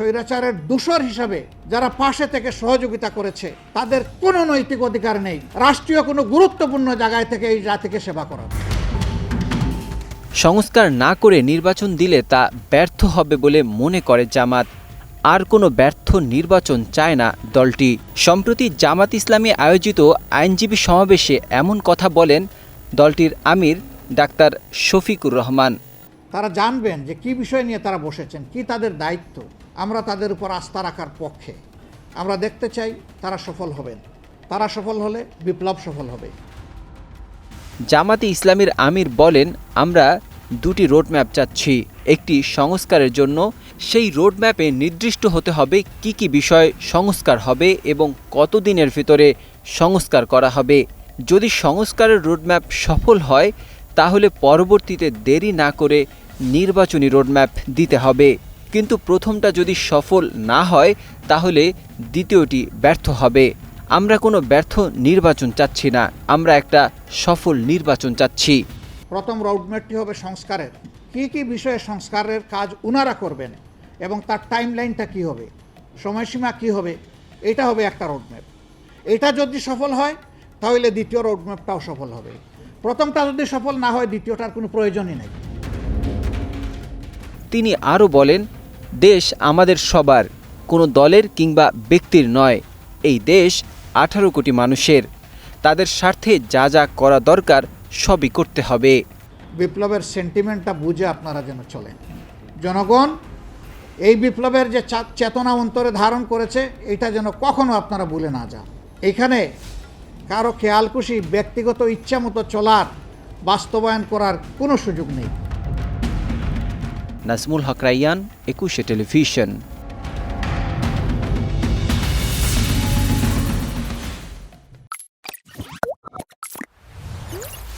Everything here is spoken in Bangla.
স্বৈরাচারের দূষর হিসাবে যারা পাশে থেকে সহযোগিতা করেছে, তাদের কোনো নৈতিক অধিকার নেই। রাষ্ট্রীয় কোনো গুরুত্বপূর্ণ জায়গায় থেকে এই জাতিকে সেবা করার সংস্কার না করে নির্বাচন দিলে তা ব্যর্থ হবে বলে মনে করে জামাত। আর কোনো ব্যর্থ নির্বাচন চায় না দলটি। সম্প্রতি জামাত ইসলামী আয়োজিত আইনজীবী সমাবেশে এমন কথা বলেন দলটির আমির ডাক্তার শফিকুর রহমান। তারা জানবেন যে কি বিষয় নিয়ে তারা বসেছেন, কি তাদের দায়িত্ব। আমরা তাদের উপর আস্থা রাখার পক্ষে। আমরা দেখতে চাই তারা সফল হবেন। তারা সফল হলে বিপ্লব সফল হবে। জামাতে ইসলামীর আমির বলেন, আমরা দুটি রোডম্যাপ চাচ্ছি। একটি সংস্কারের জন্য। সেই রোডম্যাপে নির্দিষ্ট হতে হবে কি কি বিষয় সংস্কার হবে এবং কতদিনের ভিতরে সংস্কার করা হবে। যদি সংস্কারের রোডম্যাপ সফল হয় তাহলে পরবর্তীতে দেরি না করে নির্বাচনী রোডম্যাপ দিতে হবে। কিন্তু প্রথমটা যদি সফল না হয়, তাহলে দ্বিতীয়টি ব্যর্থ হবে। আমরা কোনো ব্যর্থ নির্বাচন চাচ্ছি না। আমরা একটা সফল নির্বাচন চাচ্ছি। প্রথম রোডম্যাপটি হবে সংস্কারের। কি কি বিষয়ে সংস্কারের কাজ উনারা করবেন এবং তার টাইমলাইনটা কী হবে? সময়সীমা কি হবে? এটা হবে একটা রোডম্যাপ। এটা যদি সফল হয়, তাহলে দ্বিতীয় রোডম্যাপটাও সফল হবে। প্রথমটা যদি সফল না হয় দ্বিতীয়টার কোনো প্রয়োজনই নেই। তিনি আরও বলেন দেশ আমাদের সবার কোনো দলের কিংবা ব্যক্তির নয়। এই দেশ আঠারো কোটি মানুষের। তাদের স্বার্থে যা যা করা দরকার সবই করতে হবে। বিপ্লবের সেন্টিমেন্টটা বুঝে আপনারা যেন চলেন। জনগণ এই বিপ্লবের যে চেতনা অন্তরে ধারণ করেছে এটা যেন কখনো আপনারা ভুলে না যান। এখানে কারও খেয়ালকুশি, ব্যক্তিগত ইচ্ছা মতো চলার, বাস্তবায়ন করার কোনো সুযোগ নেই। নাজমুল হক রাইয়ান, একুশে টেলিভিশন।